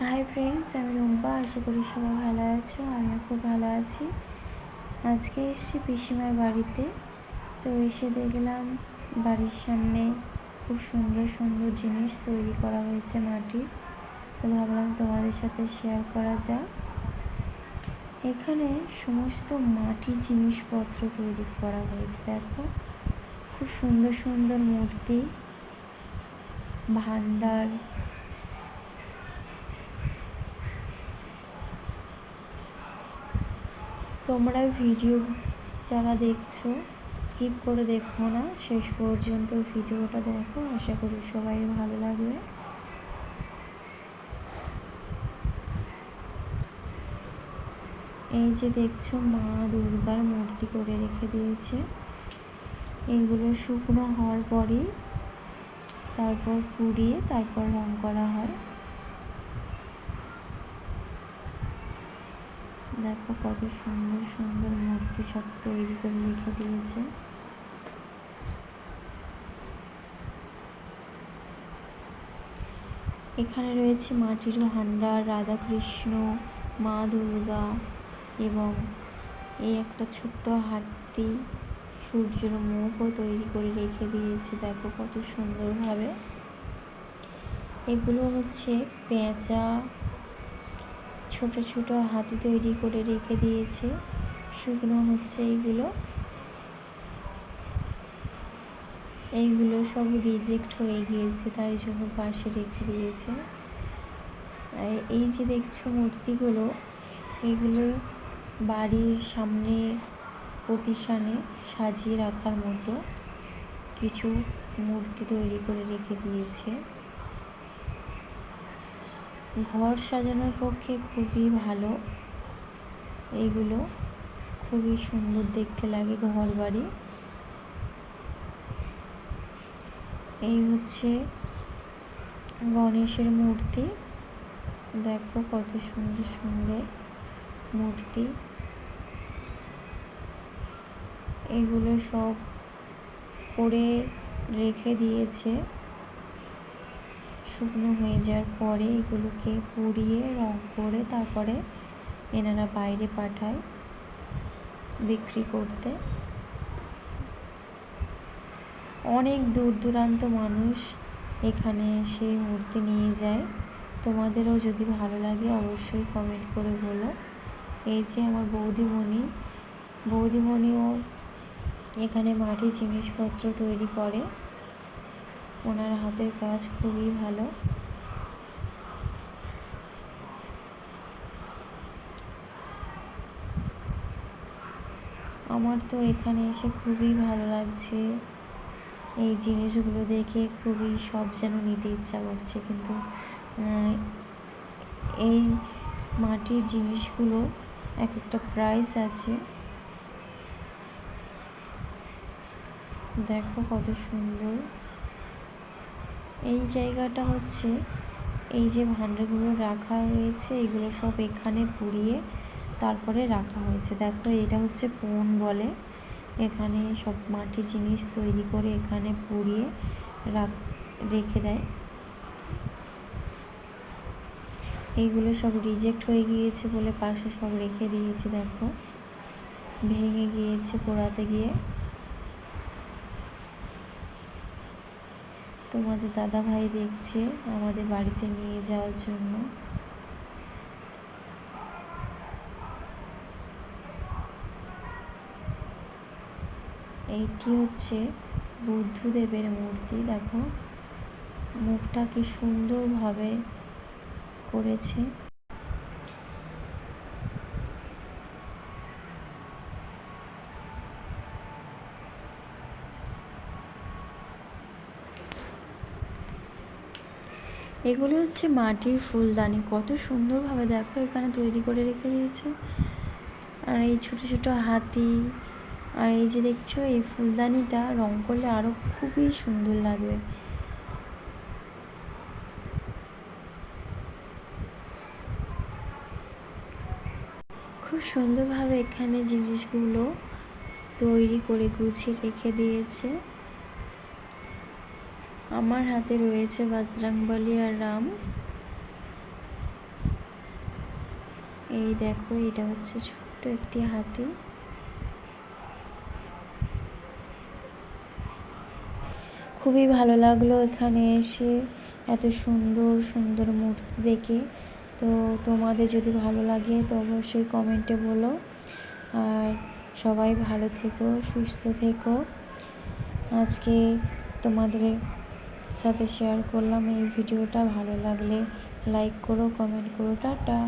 Hi friends আমি রুম্পা, আশা করি সবাই ভালো আছো, আমিও খুব ভালো আছি। আজকে এসেছি পিসিমার বাড়িতে, তো এসে দেখলাম বাড়ির সামনে খুব সুন্দর সুন্দর জিনিস তৈরি করা হয়েছে মাটির, তো ভাবলাম তোমাদের সাথে শেয়ার করা যাক। এখানে সমস্ত মাটির জিনিসপত্র তৈরি করা হয়েছে, দেখো। খুব সুন্দর সুন্দর মূর্তি, ভান্ডার তোমরা ভিডিও যারা দেখছ স্কিপ করে দেখো না। শেষ পর্যন্ত ভিডিওটা দেখো। আশা করি সবাই ভালো লাগবে। এই যে দেখছ, মা দুর্গার মূর্তি করে রেখে দিয়েছে। এইগুলো শুকনো হওয়ার পরেই তারপর পুড়িয়ে তারপর রং করা হয়। দেখো কত সুন্দর সুন্দর মূর্তি সব তৈরি করে রেখে দিয়েছে। এখানে রয়েছে মাটির ভাণ্ডার, রাধাকৃষ্ণ, মা দুর্গা এবং এই একটা ছোট্ট হাতি সূর্যের মুখও তৈরি করে রেখে দিয়েছে। দেখো কত সুন্দরভাবে। এগুলো হচ্ছে পেঁচা ছোট ছোট হাতি তৈরি করে রেখে দিয়েছে। শুকনো হচ্ছে এইগুলো। এইগুলো সব রিজেক্ট হয়ে গিয়েছে, তাই জন্য পাশে রেখে দিয়েছে। এই যে দেখছ মূর্তিগুলো, এগুলো বাড়ির সামনে প্রতিষ্ঠানে সাজিয়ে রাখার মতো কিছু মূর্তি তৈরি করে রেখে দিয়েছে। ঘর সাজানোর পক্ষে খুবই ভালো। এইগুলো খুবই সুন্দর দেখতে লাগে ঘর বাড়ি এই হচ্ছে গণেশের মূর্তি। দেখো কত সুন্দর সুন্দর মূর্তি। এগুলো সব করে রেখে দিয়েছে। শুকনো হয়ে যাওয়ার পরে এগুলোকে পুড়িয়ে রং করে তারপরে এনারা বাইরে পাঠায় বিক্রি করতে। অনেক দূর দূরান্ত মানুষ এখানে এসে মূর্তি নিয়ে যায়। তোমাদেরও যদি ভালো লাগে অবশ্যই কমেন্ট করে বলো। এই যে আমার বৌদিমণি, বৌদিমণিও এখানে মাটির জিনিসপত্র তৈরি করে। ওনার হাতের কাজ খুবই ভালো। আমার তো এখানে এসে খুবই ভালো লাগছে। এই জিনিসগুলো দেখে খুবই সব যেন নিতে ইচ্ছা করছে, কিন্তু এই মাটির জিনিসগুলো এক একটা প্রাইস আছে। দেখো কত সুন্দর। এই জায়গাটা হচ্ছে এই যে ভাণ্ডারগুলো রাখা হয়েছে, এগুলো সব এখানে পুড়িয়ে তারপরে রাখা হয়েছে। দেখো, এটা হচ্ছে পন বলে। এখানে সব মাটি জিনিস তৈরি করে এখানে পুড়িয়ে রাখ, রেখে দেয়। এইগুলো সব রিজেক্ট হয়ে গিয়েছে বলে পাশে সব রেখে দিয়েছে, দেখো। ভেঙে গিয়েছে পোড়াতে গিয়ে। তোমাদের দাদা ভাই দেখছে আমাদের বাড়িতে নিয়ে যাওয়ার জন্য। এইটি হচ্ছে বুদ্ধদেবের মূর্তি, দেখো। মুখটা কি সুন্দরভাবে করেছে। এগুলো হচ্ছে মাটির ফুলদানি। কত সুন্দরভাবে দেখো এখানে তৈরি করে রেখে দিয়েছে। আর এই ছোট ছোট হাতি, আর এই যে দেখছ এই ফুলদানিটা রং করলে আরও খুবই সুন্দর লাগবে। খুব সুন্দরভাবে এখানে জিনিসগুলো তৈরি করে গুছিয়ে রেখে দিয়েছে। আমার হাতে রয়েছে বজরংবলী আর রাম। এই দেখো, এটা হচ্ছে ছোট্ট একটি হাতি। খুবই ভালো লাগল এখানে এসে, এত সুন্দর সুন্দর মূর্তি দেখে। তো তোমাদের যদি ভালো লাগে তো অবশ্যই কমেন্টে বলো। আর সবাই ভালো থেকো, সুস্থ থেকো। আজকে তোমাদের সাথে শেয়ার করলাম এই ভিডিওটা। ভালো লাগলে লাইক করো কমেন্ট করো টাটা।